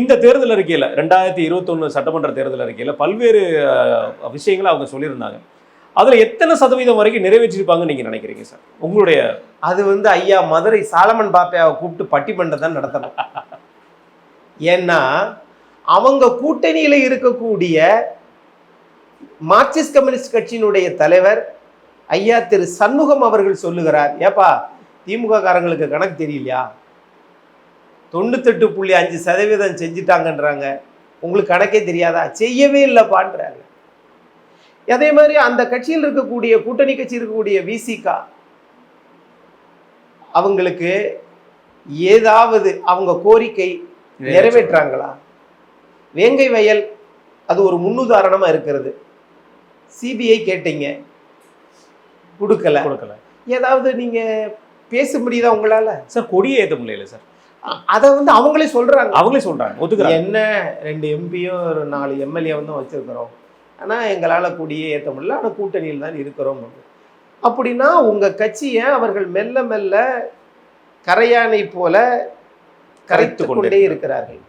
இந்த தேர்தல் அறிக்கையில் ரெண்டாயிரத்தி இருபத்தொன்று சட்டமன்ற தேர்தல் அறிக்கையில் பல்வேறு விஷயங்களை அவங்க சொல்லியிருந்தாங்க. அதில் எத்தனை சதவீதம் வரைக்கும் நிறைவேற்றிருப்பாங்கன்னு நீங்கள் நினைக்கிறீங்க சார்? உங்களுடைய அது வந்து ஐயா மதுரை சாலமன் பாப்பையாவை கூப்பிட்டு பட்டிமன்றம் தான் நடத்தணும். ஏன்னா அவங்க கூட்டணியில இருக்கக்கூடிய மார்க்சிஸ்ட் கம்யூனிஸ்ட் கட்சியினுடைய தலைவர் ஐயா திரு சண்முகம் அவர்கள் சொல்லுகிறார் ஏப்பா திமுக காரங்களுக்கு கணக்கு தெரியலையா? தொண்ணூத்தெட்டு புள்ளி அஞ்சு சதவீதம் செஞ்சுட்டாங்கன்றாங்க. உங்களுக்கு கணக்கே தெரியாதா? செய்யவே இல்லைப்பான்றாங்க. அதே மாதிரி அந்த கட்சியில் இருக்கக்கூடிய கூட்டணி கட்சி இருக்கக்கூடிய விசிகா அவங்களுக்கு ஏதாவது அவங்க கோரிக்கை நிறைவேற்றாங்களா? வேங்கை வயல் அது ஒரு முன்னுதாரணமா இருக்கிறது. சிபிஐ கேட்டீங்க. கொடுக்கல. கொடுக்கல. ஏதாவது நீங்க பேச முடியுதா உங்களால? சார் கொடியே ஏற்ற முடியல சார். அதை வந்து அவங்களே சொல்றாங்க. அவங்களே சொல்றாங்க ஒத்துக்கிறாங்க. என்ன ரெண்டு எம்பியும் ஒரு நாலு எம்எல்ஏ வந்து வச்சிருக்கிறோம். ஆனா எங்களால கொடியே ஏற்ற முடியல. ஆனா கூட்டணியில் தான் இருக்கிறோம். அப்படின்னா உங்க கட்சியை அவர்கள் மெல்ல மெல்ல கரையானை போல கரைத்து கொண்டே இருக்கிறார்கள்.